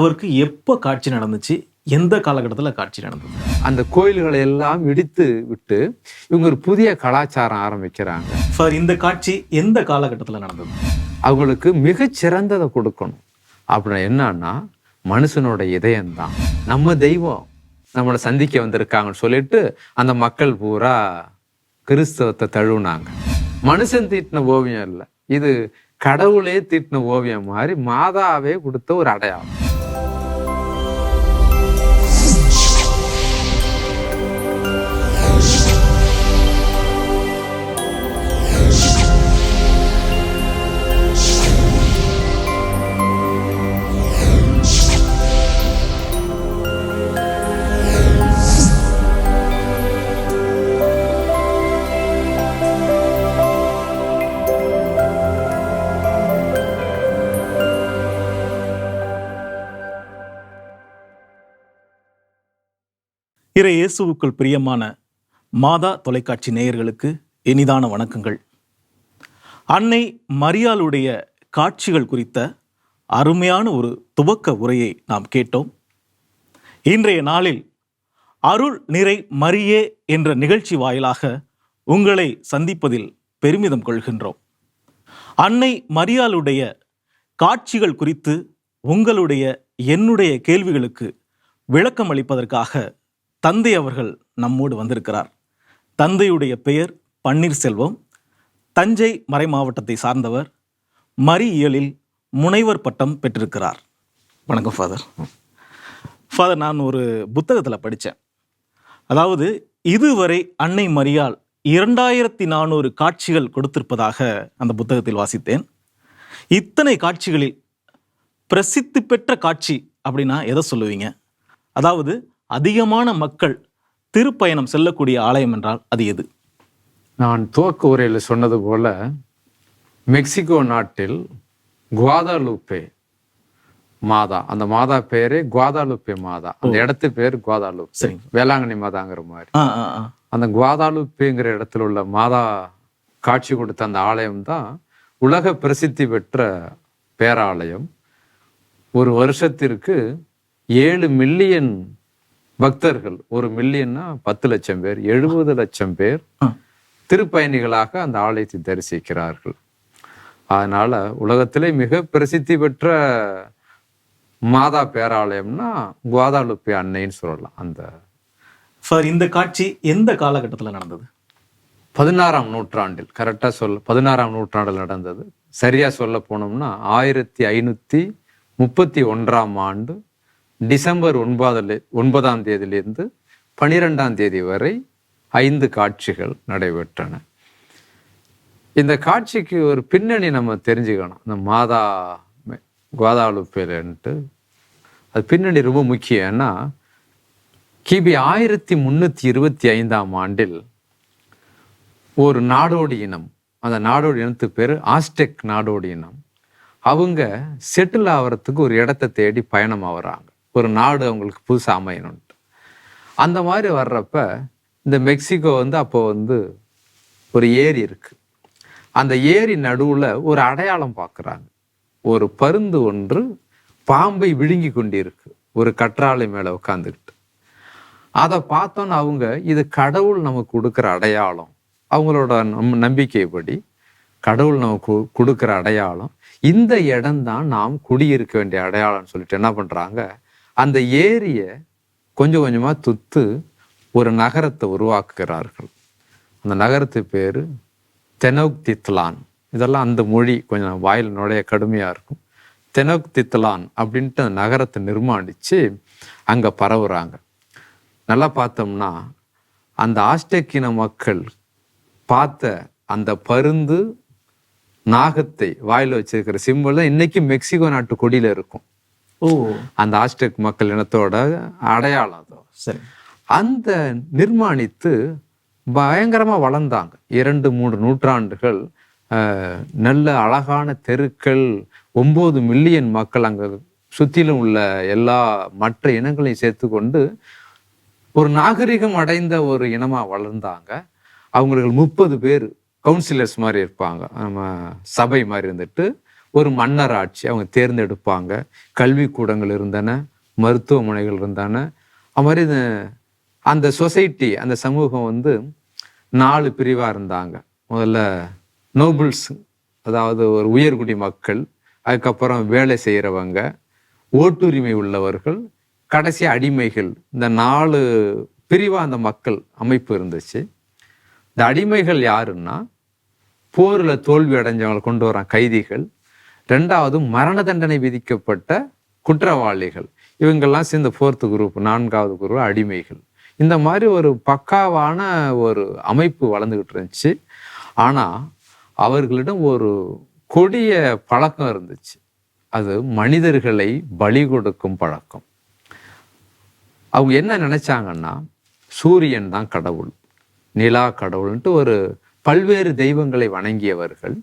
அவருக்கு எப்போ காட்சி நடந்துச்சு? எந்த காலகட்டத்தில் காட்சி நடந்தது? அந்த கோயில்களை எல்லாம் இடித்து விட்டு இவங்க ஒரு புதிய கலாச்சாரம் ஆரம்பிக்கிறாங்க. சார் இந்த காட்சி எந்த காலகட்டத்தில் நடந்தது? அவங்களுக்கு மிகச் சிறந்ததை கொடுக்கணும். அப்படின்னா என்னன்னா மனுஷனோட இதயம்தான். நம்ம தெய்வம் நம்மளை சந்திக்க வந்திருக்காங்கன்னு சொல்லிட்டு அந்த மக்கள் பூரா கிறிஸ்தவத்தை தழுவுனாங்க. மனுஷன் தீட்டின ஓவியம் இல்லை. இது கடவுளே தீட்டின ஓவியம் மாதிரி மாதாவே கொடுத்த ஒரு அடையாளம். இறை இயேசுவுக்குள் பிரியமான மாதா தொலைக்காட்சி நேயர்களுக்கு இனிதான வணக்கங்கள். அன்னை மரியாளுடைய காட்சிகள் குறித்த அருமையான ஒரு துவக்க உரையை நாம் கேட்டோம். இன்றைய நாளில் அருள் நிறை மரியே என்ற நிகழ்ச்சி வாயிலாக உங்களை சந்திப்பதில் பெருமிதம் கொள்கின்றோம். அன்னை மரியாளுடைய காட்சிகள் குறித்து உங்களுடைய என்னுடைய கேள்விகளுக்கு விளக்கம் அளிப்பதற்காக தந்தை அவர்கள் நம்மோடு வந்திருக்கிறார். தந்தையுடைய பெயர் பன்னீர்செல்வம். தஞ்சை மறை மாவட்டத்தை சார்ந்தவர் மறியியலில் முனைவர் பட்டம் பெற்றிருக்கிறார். வணக்கம் ஃபாதர். ஃபாதர் நான் ஒரு புத்தகத்தில் படித்தேன் அதாவது இதுவரை அன்னை மரியால் இரண்டாயிரத்தி நானூறு காட்சிகள் கொடுத்திருப்பதாக அந்த புத்தகத்தில் வாசித்தேன். இத்தனை காட்சிகளில் பிரசித்தி பெற்ற காட்சி அப்படின்னா எதை சொல்லுவீங்க? அதாவது அதிகமான மக்கள் திருப்பயணம் செல்லக்கூடிய ஆலயம் என்றால் அது எது? நான் துவக்க உரையில் சொன்னது போல மெக்சிகோ நாட்டில் குவாதாலூப்பே மாதா. அந்த மாதா பேரே குவாதாலுப்பே மாதா. அந்த இடத்து பேர் குவாதாலுப்பே. வேளாங்கண்ணி மாதாங்கிற மாதிரி அந்த குவாதாலுப்பேங்கிற இடத்துல உள்ள மாதா காட்சி கொடுத்த அந்த ஆலயம் தான் உலக பிரசித்தி பெற்ற பேராலயம். ஒரு வருஷத்திற்கு ஏழு மில்லியன் பக்தர்கள் ஒரு மில்லியன்னா பத்து லட்சம் பேர் எழுபது லட்சம் பேர். திருப்பயணிகளாக அந்த ஆலயத்தை தரிசிக்கிறார்கள். அதனால உலகத்திலே மிக பிரசித்தி பெற்ற மாதா பேராலயம்னா குவாதாலுப்பே அன்னைன்னு சொல்லலாம் அந்த சார் இந்த காட்சி எந்த காலகட்டத்தில் நடந்தது? பதினாறாம் நூற்றாண்டில் கரெக்டாக சொல்ல பதினாறாம் நூற்றாண்டில் நடந்தது. சரியா சொல்ல போனோம்னா ஆயிரத்தி ஐநூற்றி முப்பத்தி ஒன்றாம் ஆண்டு டிசம்பர் ஒன்பதுல ஒன்பதாம் தேதியிலிருந்து பனிரெண்டாம் தேதி வரை ஐந்து காட்சிகள் நடைபெற்றன. இந்த காட்சிக்கு ஒரு பின்னணி நம்ம தெரிஞ்சுக்கணும். இந்த மாதா கோதாலுப்பேலன்ட்டு அது பின்னணி ரொம்ப முக்கியம். ஏன்னா கிபி ஆயிரத்தி முன்னூற்றி இருபத்தி ஐந்தாம் ஆண்டில் ஒரு நாடோடி இனம் அந்த நாடோடி இனத்து பேர் ஆஸ்டெக் நாடோடி இனம். அவங்க செட்டில் ஆகிறதுக்கு ஒரு இடத்த தேடி பயணம் ஆகிறாங்க ஒரு நாடு அவங்களுக்கு புதுசாக அமையணும்ட்டு அந்த மாதிரி வர்றப்ப இந்த மெக்சிகோ வந்து அப்போ வந்து ஒரு ஏரி இருக்கு. அந்த ஏரி நடுவில் ஒரு அடையாளம் பார்க்குறாங்க ஒரு பருந்து ஒன்று பாம்பை விழுங்கி கொண்டிருக்கு. ஒரு கற்றாழை மேலே உட்காந்துக்கிட்டு அதை பார்த்தோன்னு அவங்க இது கடவுள் நமக்கு கொடுக்குற அடையாளம். அவங்களோட நம் நம்பிக்கைப்படி கடவுள் நமக்கு கொடுக்குற அடையாளம். இந்த இடம்தான் நாம் குடியிருக்க வேண்டிய அடையாளம்னு சொல்லிட்டு என்ன பண்ணுறாங்க அந்த ஏரியை கொஞ்சம் கொஞ்சமாக துத்து ஒரு நகரத்தை உருவாக்குகிறார்கள். அந்த நகரத்து பேர் தெனோக் தித்லான் இதெல்லாம் அந்த மொழி கொஞ்சம் வாயில் நுழைய கடுமையாக இருக்கும். தெனோக் தித்லான் அப்படின்ட்டு அந்த நகரத்தை நிர்மாணித்து அங்கே பரவுறாங்க. நல்லா பார்த்தோம்னா அந்த ஆஸ்டெக்கின மக்கள் பார்த்த அந்த பருந்து நாகத்தை வாயில் வச்சிருக்கிற சிம்பிள் தான் இன்னைக்கு மெக்சிகோ நாட்டு கொடியில் இருக்கும். அந்த ஆஸ்டெக் மக்கள் இனத்தோட அடையாளம் அது. சரி. அந்த நிர்மாணித்து பயங்கரமா வளர்ந்தாங்க. இரண்டு மூன்று நூற்றாண்டுகள் நல்ல அழகான தெருக்கள் ஒன்பது மில்லியன் மக்கள் அங்க சுத்திலும் உள்ள எல்லா மற்ற இனங்களையும் சேர்த்துக்கொண்டு ஒரு நாகரிகம் அடைந்த ஒரு இனமா வளர்ந்தாங்க. அவங்களுக்கு முப்பது பேர் கவுன்சிலர்ஸ் மாதிரி இருப்பாங்க. நம்ம சபை மாதிரி இருந்துட்டு ஒரு மன்னர் ஆட்சி அவங்க தேர்ந்தெடுப்பாங்க. கல்விக்கூடங்கள் இருந்தன மருத்துவமனைகள் இருந்தன. அது மாதிரி அந்த சொசைட்டி அந்த சமூகம் வந்து நாலு பிரிவாக இருந்தாங்க. முதல்ல நோபிள்ஸ் அதாவது ஒரு உயர்குடி மக்கள் அதுக்கப்புறம் வேலை செய்கிறவங்க ஓட்டுரிமை உள்ளவர்கள் கடைசி அடிமைகள். இந்த நாலு பிரிவாக அந்த மக்கள் அமைப்பு இருந்துச்சு. இந்த அடிமைகள் யாருன்னா போரில் தோல்வி அடைஞ்சவங்களை கொண்டு வரான் கைதிகள் ரெண்டாவது மரண தண்டனை விதிக்கப்பட்ட குற்றவாளிகள். இவங்கெல்லாம் சேர்ந்த ஃபோர்த்து குரூப் நான்காவது குரூப் அடிமைகள். இந்த மாதிரி ஒரு பக்காவான ஒரு அமைப்பு வளர்ந்துக்கிட்டு இருந்துச்சு. ஆனால் அவர்களிடம் ஒரு கொடிய பழக்கம் இருந்துச்சு. அது மனிதர்களை பலி கொடுக்கும் பழக்கம். அவங்க என்ன நினைச்சாங்கன்னா சூரியன் தான் கடவுள் நிலா கடவுள்ன்ட்டு ஒரு பல்வேறு தெய்வங்களை வணங்கியவர்கள்.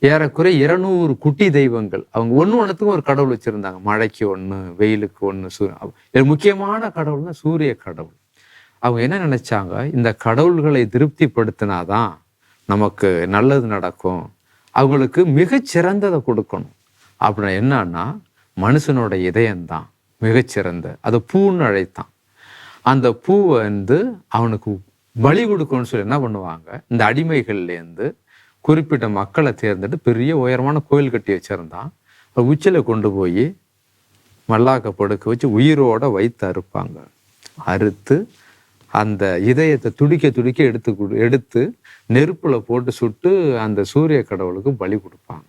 ஏறக்குறைய இருநூறு குட்டி தெய்வங்கள். அவங்க ஒன்று ஒன்றுத்துக்கும் ஒரு கடவுள் வச்சுருந்தாங்க. மழைக்கு ஒன்று வெயிலுக்கு ஒன்று சூரிய முக்கியமான கடவுள் சூரிய கடவுள். அவங்க என்ன நினச்சாங்க? இந்த கடவுள்களை திருப்திப்படுத்தினாதான் நமக்கு நல்லது நடக்கும். அவங்களுக்கு மிகச்சிறந்ததை கொடுக்கணும். அப்படின்னா என்னன்னா மனுஷனோட இதயம்தான் மிகச்சிறந்த அதை பூன்னு அழைத்தான். அந்த பூவை வந்து அவனுக்கு பலி கொடுக்கணும்னு சொல்லி என்ன பண்ணுவாங்க? இந்த அடிமைகள்லேருந்து குறிப்பிட்ட மக்களை தேர்ந்தெடுத்து பெரிய உயரமான கோயில் கட்டி வச்சுருந்தான். உச்சியில் கொண்டு போய் மல்லாக்க படுக்க வச்சு உயிரோடு வைத்து அறுப்பாங்க. அறுத்து அந்த இதயத்தை துடிக்க துடிக்க எடுத்து எடுத்து நெருப்பில் போட்டு சுட்டு அந்த சூரிய கடவுளுக்கு பலி கொடுப்பாங்க.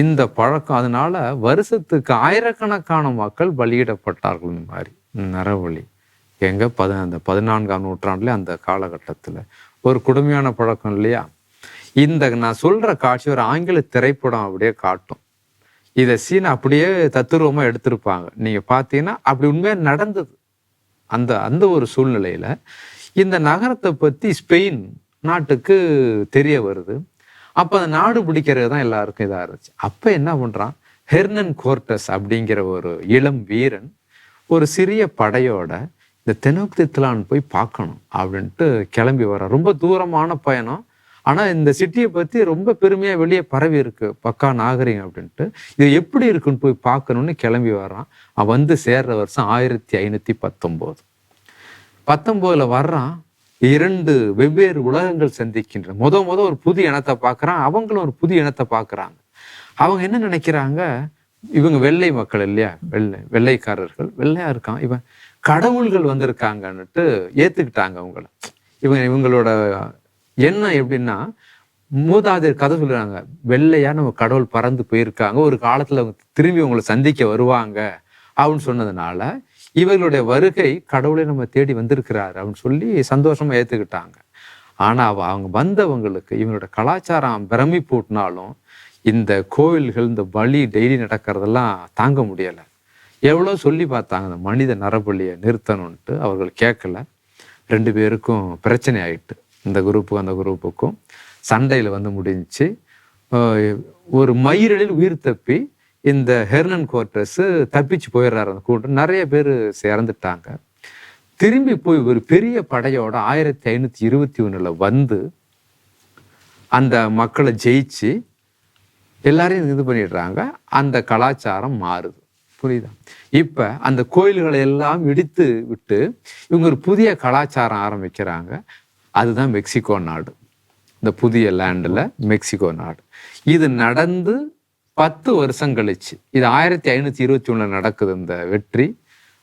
இந்த பழக்கம் அதனால வருஷத்துக்கு ஆயிரக்கணக்கான மக்கள் பலியிடப்பட்டார்கள் இந்த மாதிரி நரவழி. எங்கே பத அந்த பதினான்காம் நூற்றாண்டுல அந்த காலகட்டத்தில். ஒரு கொடுமையான பழக்கம் இல்லையா? இந்த நான் சொல்ற காட்சி ஒரு ஆங்கில திரைப்படம் அப்படியே காட்டும். இதை சீன் அப்படியே தத்துருவமாக எடுத்திருப்பாங்க. நீங்கள் பார்த்தீங்கன்னா அப்படி உண்மையாக நடந்தது. அந்த அந்த ஒரு சூழ்நிலையில் இந்த நகரத்தை பற்றி ஸ்பெயின் நாட்டுக்கு தெரிய வருது. அப்போ அந்த நாடு பிடிக்கிறது தான் எல்லாருக்கும் இதாக இருந்துச்சு. அப்போ என்ன பண்ணுறான் ஹெர்னன் கோர்டஸ் அப்படிங்கிற ஒரு இளம் வீரன் ஒரு சிறிய படையோட இந்த தெனோக்தித்லான் போய் பார்க்கணும் அப்படின்ட்டு கிளம்பி வர ரொம்ப தூரமான பயணம். ஆனால் இந்த சிட்டியை பற்றி ரொம்ப பெருமையாக வெளியே பரவி இருக்கு. பக்கா நாகரிகம் அப்படின்ட்டு. இது எப்படி இருக்குன்னு போய் பார்க்கணும்னு கிளம்பி வர்றான். அவன் வந்து சேர்ற வருஷம் ஆயிரத்தி ஐநூற்றி பத்தொம்போது. பத்தொம்போதில் வர்றான். இரண்டு வெவ்வேறு உலகங்கள் சந்திக்கின்ற முத முத ஒரு புது இனத்தை பார்க்குறான். அவங்களும் ஒரு புது இனத்தை பார்க்குறாங்க. அவங்க என்ன நினைக்கிறாங்க? இவங்க வெள்ளை மக்கள் இல்லையா? வெள்ளை வெள்ளைக்காரர்கள். வெள்ளையா இருக்கான். இவன் கடவுள்கள் வந்திருக்காங்கன்னுட்டு ஏத்துக்கிட்டாங்க அவங்கள. இவங்க இவங்களோட என்ன எப்படின்னா மூதாதையர் கதை சொல்லுறாங்க. வெள்ளையா நம்ம கடவுள் பறந்து போயிருக்காங்க. ஒரு காலத்துல அவங்க திரும்பி உங்களை சந்திக்க வருவாங்க அப்படின்னு சொன்னதுனால இவர்களுடைய வருகை கடவுளை நம்ம தேடி வந்திருக்கிறாரு அப்படின்னு சொல்லி சந்தோஷமா ஏத்துக்கிட்டாங்க. ஆனா அவங்க வந்தவங்களுக்கு இவங்களோட கலாச்சாரம் பிரமிப்பூட்டினாலும் இந்த கோவில்கள் இந்த பலி டெய்லி நடக்கிறதெல்லாம் தாங்க முடியலை. எவ்வளோ சொல்லி பார்த்தாங்க அந்த மனித நரபலியை நிறுத்தணும்ன்ட்டு அவர்கள் கேட்கல. ரெண்டு பேருக்கும் பிரச்சனை ஆயிட்டு. இந்த குரூப்புக்கும் அந்த குரூப்புக்கும் சண்டையில் வந்து முடிஞ்சு ஒரு மயிரிழில் உயிர் தப்பி இந்த ஹெர்னன் கோர்டஸ் தப்பிச்சு போயிடுறாரு அந்த கூட்டம். நிறைய பேர் இறந்துட்டாங்க. திரும்பி போய் ஒரு பெரிய படையோட ஆயிரத்தி ஐநூற்றி இருபத்தி ஒன்றில் வந்து அந்த மக்களை ஜெயிச்சு எல்லாரையும் இது பண்ணிடுறாங்க. அந்த கலாச்சாரம் மாறுது. புரியுதா? இப்போ அந்த கோயில்களை எல்லாம் இடித்து விட்டு இவங்க ஒரு புதிய கலாச்சாரம் ஆரம்பிக்கிறாங்க. அதுதான் மெக்சிகோ நாடு. இந்த புதிய லேண்டில் மெக்சிகோ நாடு. இது நடந்து பத்து வருஷம் கழிச்சு இது ஆயிரத்தி ஐநூத்தி இருபத்தி ஒண்ணுல நடக்குது இந்த வெற்றி.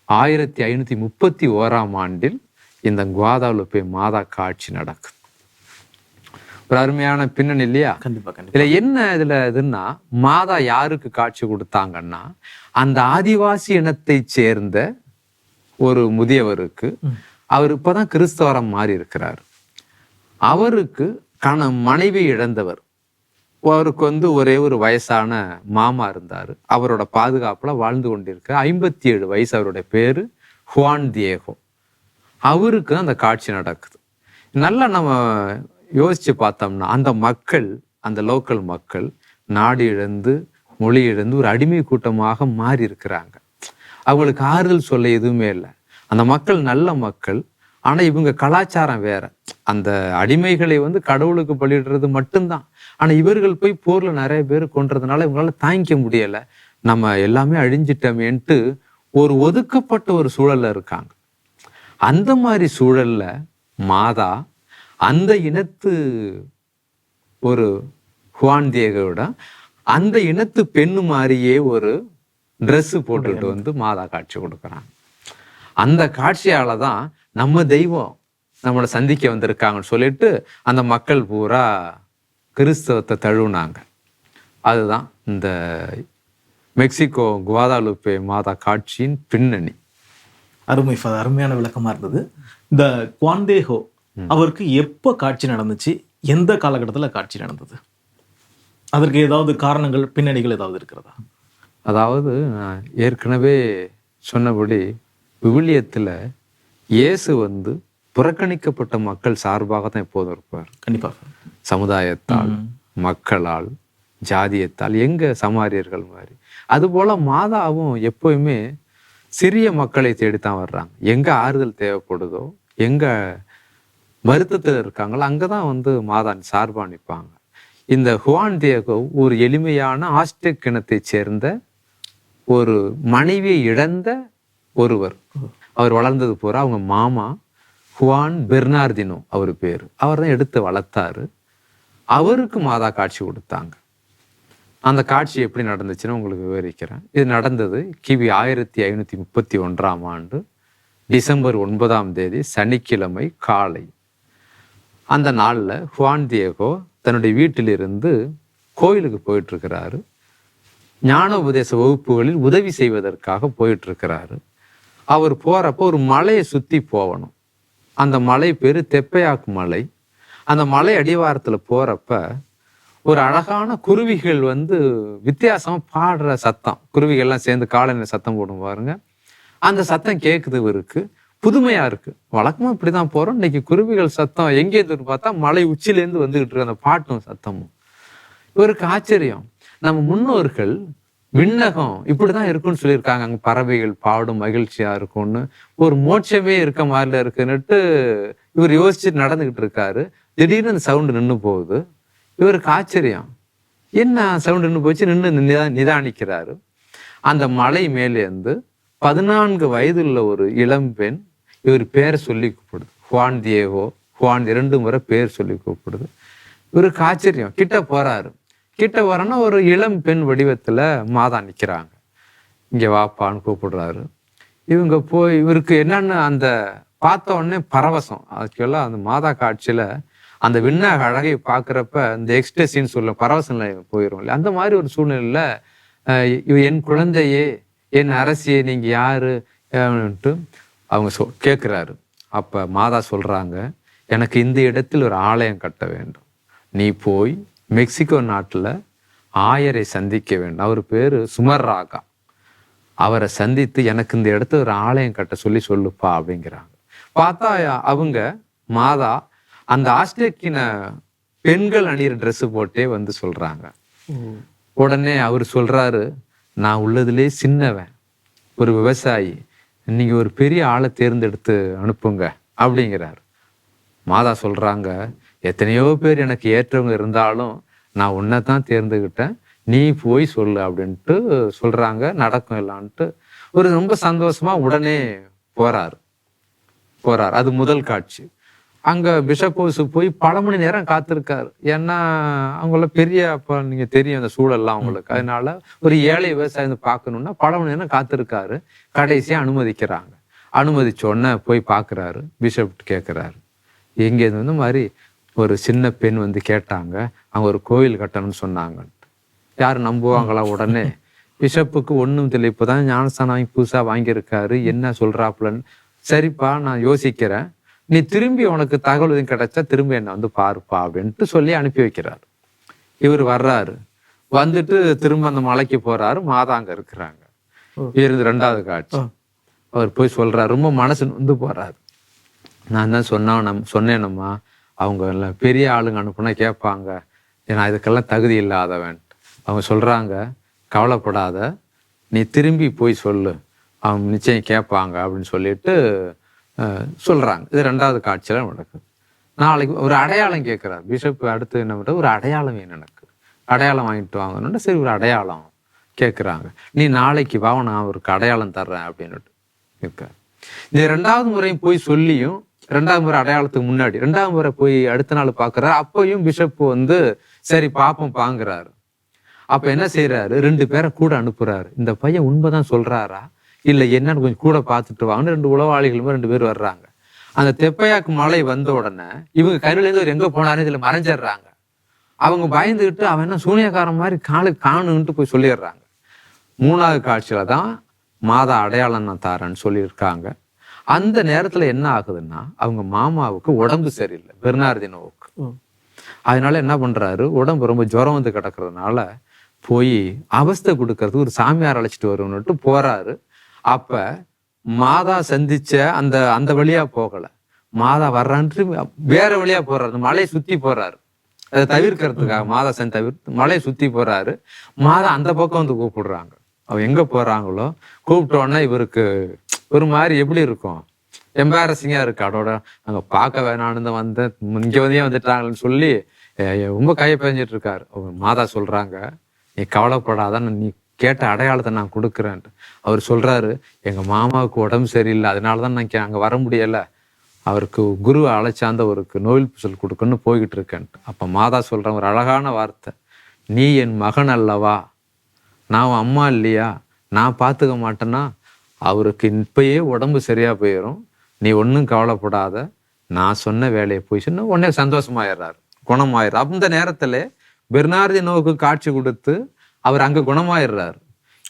ஆயிரத்தி ஐநூத்தி முப்பத்தி ஓராம் ஆண்டில் இந்த குவாதாலுப்பே மாதா காட்சி நடக்குது. ஒரு அருமையான பின்னணி இல்லையா? கண்டிப்பா கண்டிப்பா. இதுல என்ன இதுல இதுன்னா மாதா யாருக்கு காட்சி கொடுத்தாங்கன்னா அந்த ஆதிவாசி இனத்தை சேர்ந்த ஒரு முதியவருக்கு அவர் இப்பதான் கிறிஸ்தவரம் மாறி இருக்கிறார். அவருக்கு கண மனைவி இழந்தவர். அவருக்கு வந்து ஒரே ஒரு வயசான மாமா இருந்தார். அவரோட பாதுகாப்பில் வாழ்ந்து கொண்டிருக்க ஐம்பத்தி ஏழு வயசு அவருடைய பேர் ஹுவான் தியேகோ. அவருக்கு அந்த காட்சி நடக்குது. நல்லா நம்ம யோசித்து பார்த்தோம்னா அந்த மக்கள் அந்த லோக்கல் மக்கள் நாடு இழந்து மொழி இழந்து ஒரு அடிமை கூட்டமாக மாறி இருக்கிறாங்க அவங்களுக்கு ஆறுதல் சொல்ல எதுவுமே இல்லை. அந்த மக்கள் நல்ல மக்கள் ஆனா இவங்க கலாச்சாரம் வேற. அந்த அடிமைகளை வந்து கடவுளுக்கு பலியிடுறது மட்டும்தான். ஆனா இவர்கள் போய் போர்ல நிறைய பேர் கொன்றதுனால இவங்களால தாங்கிக்க முடியல. நம்ம எல்லாமே அழிஞ்சிட்டோமேன்ட்டு ஒரு ஒதுக்கப்பட்ட ஒரு சூழல்ல இருக்காங்க. அந்த மாதிரி சூழல்ல மாதா அந்த இனத்து ஒரு ஹுவான் தியேகோட அந்த இனத்து பெண்ணு மாதிரியே ஒரு Dress போட்டுட்டு வந்து மாதா காட்சி கொடுக்குறாங்க. அந்த காட்சியால தான் நம்ம தெய்வம் நம்மளை சந்திக்க வந்திருக்காங்கன்னு சொல்லிட்டு அந்த மக்கள் பூரா கிறிஸ்தவத்தை தழுவுனாங்க. அதுதான் இந்த மெக்சிகோ குவாதாலுப்பே மாதா காட்சியின் பின்னணி. அருமை அருமையான விளக்கமா இருந்தது. இந்த குவாந்தேஹோ அவருக்கு எப்போ காட்சி நடந்துச்சு? எந்த காலகட்டத்துல காட்சி நடந்தது? அதற்கு ஏதாவது காரணங்கள் பின்னணிகள் ஏதாவது இருக்கிறதா? அதாவது நான் ஏற்கனவே சொன்னபடி விவிலியத்துல இயேசு வந்து புறக்கணிக்கப்பட்ட மக்கள் சார்பாக தான் எப்போதும் இருப்பார். கண்டிப்பா. சமுதாயத்தால் மக்களால் ஜாதியத்தால் எங்க சமாரியர்கள் மாதிரி. அதுபோல மாதாவும் எப்பவுமே சிறிய மக்களை தேடித்தான் வர்றாங்க. எங்க ஆறுதல் தேவைப்படுதோ எங்க வருத்தத்தில் இருக்காங்களோ அங்கதான் வந்து மாதான் சார்பா நிற்பாங்க இந்த ஹுவான் தியகோ ஒரு எளிமையான ஆஸ்டெக் இனத்தைச் சேர்ந்த ஒரு மனைவியை இழந்த ஒருவர். அவர் வளர்ந்தது பூரா அவங்க மாமா ஹுவான் பெர்னார்தினோ அவர் பேர். அவர் தான் எடுத்து வளர்த்தாரு. அவருக்கு மாதா காட்சி கொடுத்தாங்க. அந்த காட்சி எப்படி நடந்துச்சுன்னு உங்களுக்கு விவரிக்கிறேன். இது நடந்தது கிபி ஆயிரத்தி ஐநூற்றி முப்பத்தி ஒன்றாம் ஆண்டு டிசம்பர் ஒன்பதாம் தேதி சனிக்கிழமை காலை. அந்த நாளில் ஹுவான் தியேகோ தன்னுடைய வீட்டிலிருந்து கோயிலுக்கு போயிட்டு இருக்கிறாரு ஞான உபதேச வகுப்புகளில் உதவி செய்வதற்காக போயிட்டு இருக்கிறாரு அவர் போகிறப்போ ஒரு மலையை சுற்றி போகணும் அந்த மலை பேர் தெப்பையாக்கு மலை. அந்த மலை அடிவாரத்தில் போகிறப்ப ஒரு அழகான குருவிகள் வந்து வித்தியாசமாக பாடுற சத்தம். குருவிகள்லாம் சேர்ந்து காலநிலை சத்தம் போடும் பாருங்க. அந்த சத்தம் கேட்குது இவருக்கு. புதுமையாக இருக்குது வழக்கமாக இப்படி தான் போகிறோம் இன்னைக்கு குருவிகள் சத்தம் எங்கேருந்து பார்த்தா மலை உச்சிலேருந்து வந்துக்கிட்டு இருக்கு அந்த பாட்டும் சத்தமும். இவருக்கு ஆச்சரியம். நம்ம முன்னோர்கள் விண்ணகம். இப்படிதான் இருக்கும்னு சொல்லியிருக்காங்க. அங்க பறவைகள் பாடும் மகிழ்ச்சியா இருக்கும்னு. ஒரு மோட்சமே இருக்க மாதிரில இருக்குன்னுட்டு இவர் யோசிச்சுட்டு நடந்துகிட்டு இருக்காரு. திடீர்னு அந்த சவுண்டு நின்று போகுது. இவருக்கு ஆச்சரியம். என்ன சவுண்டு நின்று போச்சு? நின்று நிதா நிதானிக்கிறாரு. அந்த மலை மேலேருந்து பதினான்கு வயதுள்ள ஒரு இளம்பெண் இவர் பேரை சொல்லி கூப்பிடுது. ஹுவான் தியேகோ. ஹுவான் இரண்டு முறை பேர் சொல்லி கூப்பிடுது. இவருக்கு ஆச்சரியம். கிட்ட போறாரு. கிட்ட வரனா ஒரு இளம் பெண் வடிவத்தில் மாதா நிற்கிறாங்க இங்கே வாப்பான்னு கூப்பிடுறாரு. இவங்க போய் இவருக்கு என்னன்னு அந்த பார்த்த உடனே பரவசம். அதுக்கெல்லாம் அந்த மாதா காட்சியில் அந்த விண்ணக அழகை பார்க்குறப்ப இந்த எக்ஸ்டசின்னு சொல்ல பரவசம் போயிடும் இல்லை அந்த மாதிரி ஒரு சூழ்நிலையில் இவ என் குழந்தையே என் அரசியே நீங்கள் யாரு? அவங்க சொ கேட்குறாரு அப்போ மாதா சொல்கிறாங்க எனக்கு இந்த இடத்தில் ஒரு ஆலயம் கட்ட வேண்டும். நீ போய் மெக்சிகோ நாட்டில் ஆயரை சந்திக்க வேண்டும். அவர் பேர் சுமர் ராகா. அவரை சந்தித்து எனக்கு இந்த இடத்த ஒரு ஆலயம் கட்ட சொல்லி சொல்லுப்பா அப்படிங்கிறாங்க. பார்த்தா அவங்க மாதா அந்த ஆஸ்திரேக்கின பெண்கள் அணியிற ட்ரெஸ்ஸு போட்டே வந்து சொல்கிறாங்க உடனே அவர் சொல்கிறாரு நான் உள்ளதுலே சின்னவன். ஒரு விவசாயி. நீங்கள் ஒரு பெரிய ஆளை தேர்ந்தெடுத்து அனுப்புங்க. அப்படிங்கிறாரு. மாதா சொல்கிறாங்க எத்தனையோ பேர் எனக்கு ஏற்றவங்க இருந்தாலும் நான் உன்னை தான் தேர்ந்துக்கிட்டேன் நீ போய் சொல்லு அப்படின்ட்டு சொல்கிறாங்க நடக்கும் இல்லான்ட்டு ஒரு ரொம்ப சந்தோஷமா உடனே போகிறார் போகிறார் அது முதல் காட்சி. அங்கே பிஷப் ஹவுஸுக்கு போய் பல மணி நேரம் காத்திருக்காரு. ஏன்னா அவங்கள பெரிய அப்போ நீங்கள் தெரியும் அந்த சூழல்லாம் அவங்களுக்கு. அதனால ஒரு ஏழை விவசாயி பார்க்கணுன்னா பல மணி நேரம் காத்திருக்காரு. கடைசியாக அனுமதிக்கிறாங்க. அனுமதிச்சோடனே போய் பார்க்குறாரு. பிஷப் கேட்குறாரு எங்க இருந்து மாதிரி ஒரு சின்ன பெண் வந்து கேட்டாங்க அவங்க ஒரு கோயில் கட்டணும்னு சொன்னாங்க யார் நம்புவாங்களா உடனே? பிஷப்புக்கு ஒண்ணும் தெரியல. இப்போதான் ஞானஸ்தானம் வாங்கி புதுசா வாங்கியிருக்காரு. என்ன சொல்றாப்புலன்னு. சரிப்பா நான் யோசிக்கிறேன். நீ திரும்பி உனக்கு தகவல் எதுவும் கிடைச்சா திரும்பி என்னை வந்து பாருப்பா அப்படின்ட்டு சொல்லி அனுப்பி வைக்கிறாரு. இவர் வர்றாரு. வந்துட்டு திரும்ப அந்த மலைக்கு போறாரு. மாதா அங்க இருக்கிறாங்க. இருந்து ரெண்டாவது காட்சி. அவர் போய் சொல்றாரு. ரொம்ப மனசு வந்து போறாரு. நான் தான் சொன்னா நம் சொன்னேனம்மா. அவங்க எல்லாம் பெரிய ஆளுங்க அனுப்புனா கேட்பாங்க. ஏன்னா இதுக்கெல்லாம் தகுதி இல்லாதவன். அவங்க சொல்கிறாங்க கவலைப்படாத. நீ திரும்பி போய் சொல்லு. அவங்க நிச்சயம் கேட்பாங்க அப்படின்னு சொல்லிட்டு சொல்கிறாங்க இது ரெண்டாவது காட்சியில் நடக்குது நாளைக்கு ஒரு அடையாளம் கேட்குறாரு. பிஷப் அடுத்து என்ன பண்ணுறது ஒரு அடையாளம் வேணும் எனக்கு? அடையாளம் வாங்கிட்டு வாங்கணும்னா சரி ஒரு அடையாளம் கேட்குறாங்க. நீ நாளைக்கு வா நான் அவருக்கு அடையாளம் தர்றேன் அப்படின்னுட்டு இருக்கார். இந்த ரெண்டாவது முறையும் போய் சொல்லியும் ரெண்டாவது முறை அடையாளத்துக்கு முன்னாடி ரெண்டாவது முறை போய் அடுத்த நாள் பாக்குறாரு அப்பயும் பிஷப் வந்து சரி பாப்போம் பாங்குறாரு அப்ப என்ன செய்யறாரு ரெண்டு பேரை கூட அனுப்புறாரு. இந்த பையன் உண்மைதான் சொல்றாரா? இல்ல என்னன்னு கொஞ்சம் கூட பார்த்துட்டு வாங்கன்னு ரெண்டு உளவாளிகளுமே ரெண்டு பேர் வர்றாங்க. அந்த தெப்பையாக்கு மலை வந்த உடனே இவங்க கருல இருந்து எங்க போனாரு இதுல மறைஞ்சிடுறாங்க. அவங்க பயந்துகிட்டு அவன் என்ன சூனியக்காரன் மாதிரி காலு காணுன்ட்டு போய் சொல்லிடுறாங்க. மூணாவது காட்சியில தான் மாதா அடையாளம் நான் தாரேன்னு சொல்லியிருக்காங்க. அந்த நேரத்துல என்ன ஆகுதுன்னா அவங்க மாமாவுக்கு உடம்பு சரியில்லை. பெர்னார்தினோவுக்கு. அதனால என்ன பண்றாரு உடம்பு ரொம்ப ஜுரம் வந்து கிடக்கிறதுனால போய் அவஸ்தை கொடுக்கறதுக்கு ஒரு சாமியார் அழைச்சிட்டு வருவன்னுட்டு போறாரு. அப்ப மாதா சந்திச்ச அந்த அந்த வழியா போகல. மாதா வர்றான்ட்டு வேற வழியா போறாரு. மலையை சுத்தி போறாரு. அதை தவிர்க்கிறதுக்காக மாதா சந்தி தவிர்த்து மலையை சுத்தி போறாரு. மாதா அந்த பக்கம் வந்து கூப்பிடுறாங்க. அவ எங்க போறாங்களோ கூப்பிட்ட உடனே இவருக்கு ஒரு மாதிரி எப்படி இருக்கும்? எம்பாரசிங்கா இருக்கு. அதோட அங்க பார்க்க வேணான்னு தான் வந்தேன் இங்க வந்தே வந்துட்டாங்கன்னு சொல்லி ரொம்ப கையை பெஞ்சிட்டு இருக்காரு. அவங்க மாதா சொல்றாங்க நீ கவலைப்படாத நீ கேட்ட அடையாளத்தை நான் கொடுக்குறேன்ட்டு. அவர் சொல்றாரு எங்க மாமாவுக்கு உடம்பு சரியில்லை அதனாலதான் நான் இங்க அங்க வர முடியல. அவருக்கு குரு அழைச்சாந்த அவருக்கு நோயில் பூசல் கொடுக்கணும்னு போய்கிட்டு இருக்கேன்ட்டு. அப்ப மாதா சொல்ற ஒரு அழகான வார்த்தை நீ என் மகன் அல்லவா? நான் உன் அம்மா இல்லையா? நான் பார்த்துக்க மாட்டேன்னா அவருக்கு இப்பயே உடம்பு சரியா போயிடும் நீ ஒன்றும் கவலைப்படாத. நான் சொன்ன வேலையை போய் சொன்ன உடனே சந்தோஷமாயிடுறாரு. குணமாயிடுறாரு. அந்த நேரத்துல பெர்னார்தினோவுக்கு காட்சி கொடுத்து அவர் அங்க குணமாயிடுறாரு.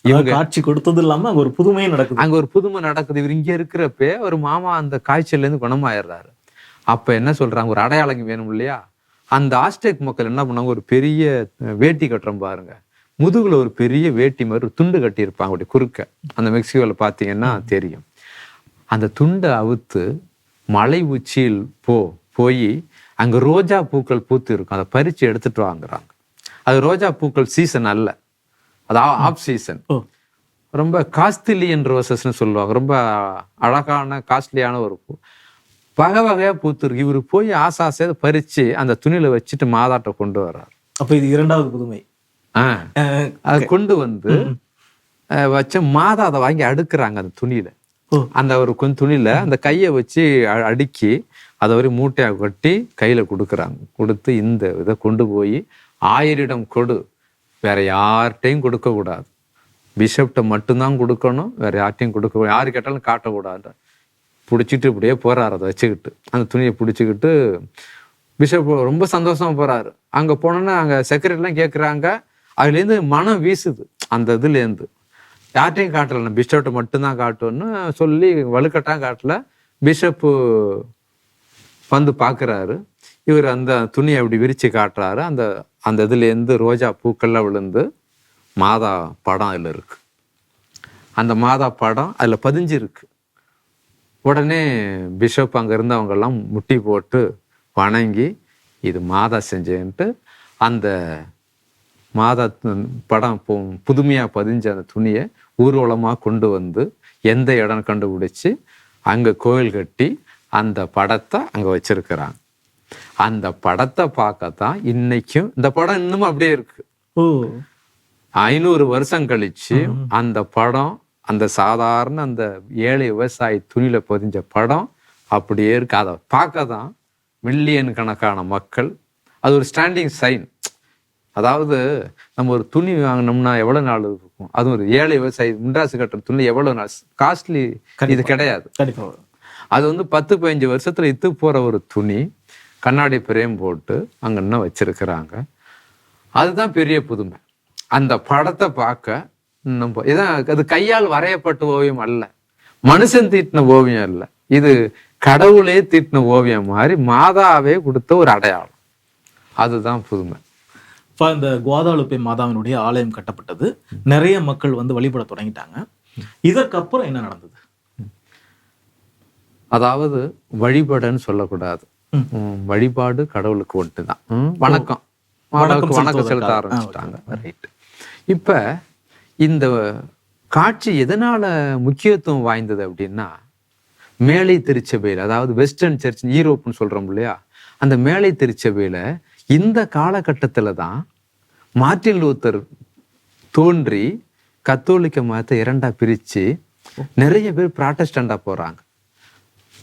இவங்க காட்சி கொடுத்தது இல்லாம அங்க ஒரு புதுமையும் நடக்குது. அங்க ஒரு புதுமை நடக்குது. இவர் இங்க இருக்கிறப்ப ஒரு மாமா அந்த காய்ச்சல்ல இருந்து குணமாயிடுறாரு. அப்ப என்ன சொல்றாங்க? ஒரு அடையாளம் வேணும் இல்லையா? அந்த ஆஸ்டேக் மக்கள் என்ன பண்ணாங்க? ஒரு பெரிய வேட்டி கட்டுறோம் பாருங்க. முதுகுல ஒரு பெரிய வேட்டி மாதிரி ஒரு துண்டு கட்டி இருப்பாங்க அப்படி குறுக்க. அந்த மெக்சிகோல பாத்தீங்கன்னா தெரியும். அந்த துண்டை அவுத்து மலை உச்சியில் போ போய் அங்க ரோஜா பூக்கள் பூத்து இருக்கும் அதை பறிச்சு எடுத்துட்டு வாங்குறாங்க. அது ரோஜா பூக்கள் சீசன் அல்ல. அது ஆஃப் சீசன் ரொம்ப காஸ்ட்லியன் ரோசஸ்னு சொல்லுவாங்க. ரொம்ப அழகான காஸ்ட்லியான ஒரு பூ. வகை வகையா பூத்துருக்கு. இவரு போய் ஆசை ஆசையா பறிச்சு அந்த துணியில வச்சுட்டு மாதாட்ட கொண்டு வர்றாரு. அப்ப இது இரண்டாவது புதுமை. அதை கொண்டு வந்து வச்ச மாதா அதை வாங்கி அடுக்குறாங்க அந்த துணியில. அந்த ஒரு கொஞ்சம் துணியில அந்த கையை வச்சு அடுக்கி அதை ஒரு மூட்டையா கட்டி கையில கொடுக்குறாங்க. கொடுத்து இந்த இதை கொண்டு போய் ஆயிரிடம் கொடு. வேற யார்கிட்டையும் கொடுக்க கூடாது பிஷப்ட்ட மட்டும்தான் கொடுக்கணும். வேற யார்ட்டையும் கொடுக்க யாரு கேட்டாலும் காட்டக்கூடாது. பிடிச்சிட்டு இப்படியே போறாரு அதை வச்சுக்கிட்டு. அந்த துணியை பிடிச்சிக்கிட்டு பிஷப் ரொம்ப சந்தோஷமா போறாரு. அங்க போனோன்னா அங்க செக்ரட்டரிலாம் கேட்குறாங்க அதுலேருந்து மனம் வீசுது. அந்த இதுலேருந்து. யார்ட்டையும் காட்டலை. நான் பிஷப்ட்ட மட்டும்தான் காட்டுன்னு சொல்லி வலுக்கட்டாக காட்டல. பிஷப்பு வந்து பார்க்குறாரு. இவர் அந்த துணியை அப்படி விரித்து காட்டுறாரு. அந்த அந்த இதுலேருந்து ரோஜா பூக்கள்லாம் விழுந்து மாதா படம் அதில் இருக்கு. அந்த மாதா படம் அதில் பதிஞ்சிருக்கு. உடனே பிஷப் அங்கே இருந்தவங்கெல்லாம் முட்டி போட்டு வணங்கி இது மாதா செஞ்சேன்ட்டு அந்த மாதா படம் புதுமையாக பதிஞ்ச அந்த துணியை ஊர்வலமாக கொண்டு வந்து எந்த இடம் கண்டுபிடிச்சு அங்கே கோயில் கட்டி அந்த படத்தை அங்கே வச்சிருக்கிறாங்க. அந்த படத்தை பார்க்கத்தான் இன்னைக்கும் இந்த படம் இன்னும் அப்படியே இருக்கு. ஐநூறு வருஷம் கழிச்சு அந்த படம் அந்த சாதாரண அந்த ஏழை விவசாயி துணியில பதிஞ்ச படம் அப்படியே இருக்கு. அதை பார்க்க தான் மில்லியன் கணக்கான மக்கள். அது ஒரு ஸ்டாண்டிங் சைன் அதாவது நம்ம ஒரு துணி வாங்கினோம்னா எவ்வளவு நாள் இருக்கும்? அது ஒரு ஏழை விவசாயி முண்டாசு கட்டுற துணி எவ்வளவு நாள்? காஸ்ட்லி இது கிடையாது. அது வந்து பத்து பதினஞ்சு வருஷத்துல இத்து போற ஒரு துணி கண்ணாடி பிரேம் போட்டு அங்க இன்னும் வச்சிருக்கிறாங்க. அதுதான் பெரிய புதுமை. அந்த படத்தை பார்க்க ப- இதான் அது கையால் வரையப்பட்ட ஓவியம் அல்ல. மனுஷன் தீட்டின ஓவியம் அல்ல. இது கடவுளே தீட்டின ஓவியம் மாதிரி மாதாவே கொடுத்த ஒரு அடையாளம். அதுதான் புதுமை. இப்போ இந்த குவாதாலுப்பே மாதாவினுடைய ஆலயம் கட்டப்பட்டது. நிறைய மக்கள் வந்து வழிபட தொடங்கிட்டாங்க. இதற்கப்புறம் என்ன நடந்தது? அதாவது வழிபடன்னு சொல்லக்கூடாது. வழிபாடு கடவுளுக்கு ஒன்று தான் வணக்கம். மாதாவுக்கு வணக்கம் செலுத்த. ஆரம்பிச்சிட்டாங்க. ரைட் இப்ப இந்த காட்சி எதனால முக்கியத்துவம் வாய்ந்தது அப்படின்னா மேலை திருச்சபையில் அதாவது வெஸ்டர்ன் சர்ச் ஈரோப்னு சொல்றோம் இல்லையா? அந்த மேலை திருச்சபையில இந்த காலகட்டத்துல தான் மார்ட்டின் லூத்தர் தோன்றி கத்தோலிக்க மதத்தை இரண்டா பிரிச்சு நிறைய பேர் ப்ராட்டஸ்டண்டா போறாங்க.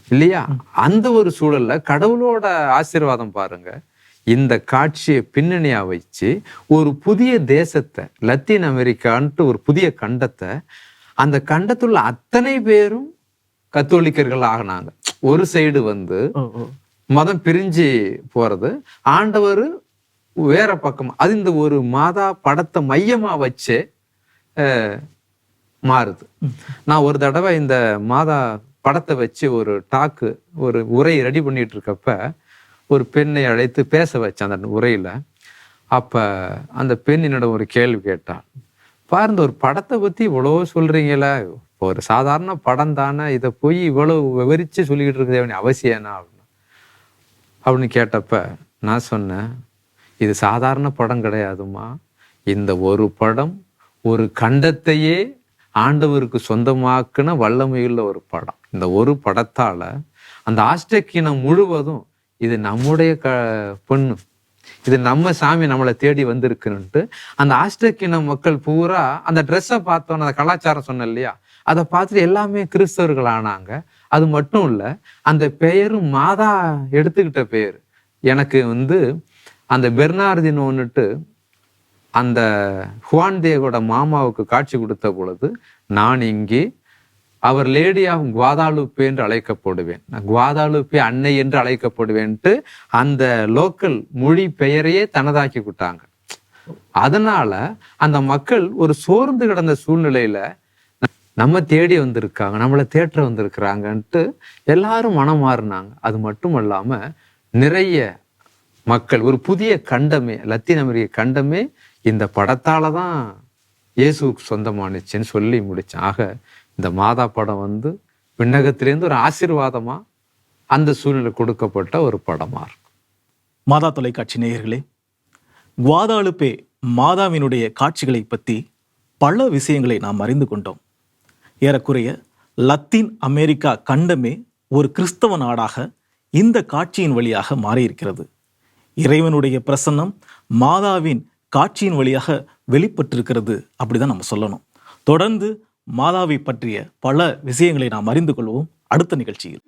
இல்லையா? அந்த ஒரு சூழல்ல கடவுளோட ஆசீர்வாதம் பாருங்க. இந்த காட்சியை பின்னணியா வச்சு ஒரு புதிய தேசத்தை லத்தீன் அமெரிக்கான்ட்டு ஒரு புதிய கண்டத்தை அந்த கண்டத்துள்ள அத்தனை பேரும் கத்தோலிக்கர்கள் ஆகினாங்க. ஒரு சைடு வந்து மதம் பிரிஞ்சு போறது ஆண்டவர் வேற பக்கம் அது இந்த ஒரு மாதா படத்தை மையமா வச்சு மாறுது. நான் ஒரு தடவை இந்த மாதா படத்தை வச்சு ஒரு டாக்கு ஒரு உரை ரெடி பண்ணிட்டு இருக்கப்ப ஒரு பெண்ணை அழைத்து பேச வச்சேன் அந்த உரையில. அப்ப அந்த பெண் என்னோட ஒரு கேள்வி கேட்டாள். பாரு ஒரு படத்தை பத்தி இவ்வளோ சொல்றீங்களே ஒரு சாதாரண படம் தானே இதை போய் இவ்வளவு விவரிச்சு சொல்லிக்கிட்டு இருக்க அவசியம் என்ன? அப்படின்னு. அப்படின்னு கேட்டப்ப நான் சொன்னேன் இது சாதாரண படம் கிடையாதும்மா. இந்த ஒரு படம் ஒரு கண்டத்தையே ஆண்டவருக்கு சொந்தமாக்குன வல்லமையுள்ள ஒரு படம். இந்த ஒரு படத்தால் அந்த ஆஸ்டக்கினம் முழுவதும் இது நம்முடைய க பொண்ணு. இது நம்ம சாமி நம்மளை தேடி வந்திருக்குன்ட்டு அந்த ஆஸ்டக்கின மக்கள் பூரா அந்த ட்ரெஸ்ஸை பார்த்தோன்னு அந்த கலாச்சாரம் சொன்னேன் இல்லையா? அதை பார்த்துட்டு எல்லாமே கிறிஸ்தவர்கள் ஆனாங்க. அது மட்டும் இல்லை அந்த பெயரும் மாதா எடுத்துக்கிட்ட பெயர். எனக்கு வந்து அந்த பெர்னார்தினோன்னுட்டு அந்த ஹுவான்தேவோட மாமாவுக்கு காட்சி கொடுத்த பொழுது நான் இங்கே அவர் லேடி ஆஃப் குவாதாலுப்பே என்று அழைக்கப்படுவேன். நான் குவாதாலுப்பே அன்னை என்று அழைக்கப்படுவேன்ட்டு அந்த லோக்கல் மொழி பெயரையே தனதாக்கி விட்டாங்க. அதனால அந்த மக்கள் ஒரு சோர்ந்து கிடந்த சூழ்நிலையில நம்ம தேடி வந்திருக்காங்க நம்மளை தேற்ற வந்திருக்கிறாங்கன்ட்டு எல்லாரும் மனம் மாறினாங்க. அது மட்டும் இல்லாம நிறைய மக்கள் ஒரு புதிய கண்டமே லத்தீன் அமெரிக்க கண்டமே இந்த படத்தால தான் இயேசுக்கு சொந்தமானுச்சுன்னு சொல்லி முடிச்சேன் ஆக இந்த மாதா படம் வந்து விண்ணகத்திலேருந்து ஒரு ஆசீர்வாதமாக அந்த சூழ்நிலை கொடுக்கப்பட்ட ஒரு படமா இருக்கும். மாதா தொலைக்காட்சி நேயர்களே குவாதாலுப்பே மாதாவினுடைய காட்சிகளை பற்றி பல விஷயங்களை நாம் அறிந்து கொண்டோம். ஏறக்குறைய லத்தீன் அமெரிக்கா கண்டமே ஒரு கிறிஸ்தவ நாடாக இந்த காட்சியின் வழியாக மாறியிருக்கிறது. இறைவனுடைய பிரசன்னம் மாதாவின் காட்சியின் வழியாக வெளிப்பட்டிருக்கிறது அப்படிதான் நம்ம சொல்லணும். தொடர்ந்து மாதாவை பற்றிய பல விஷயங்களை நாம் அறிந்து கொள்வோம். அடுத்த நிகழ்ச்சியில்.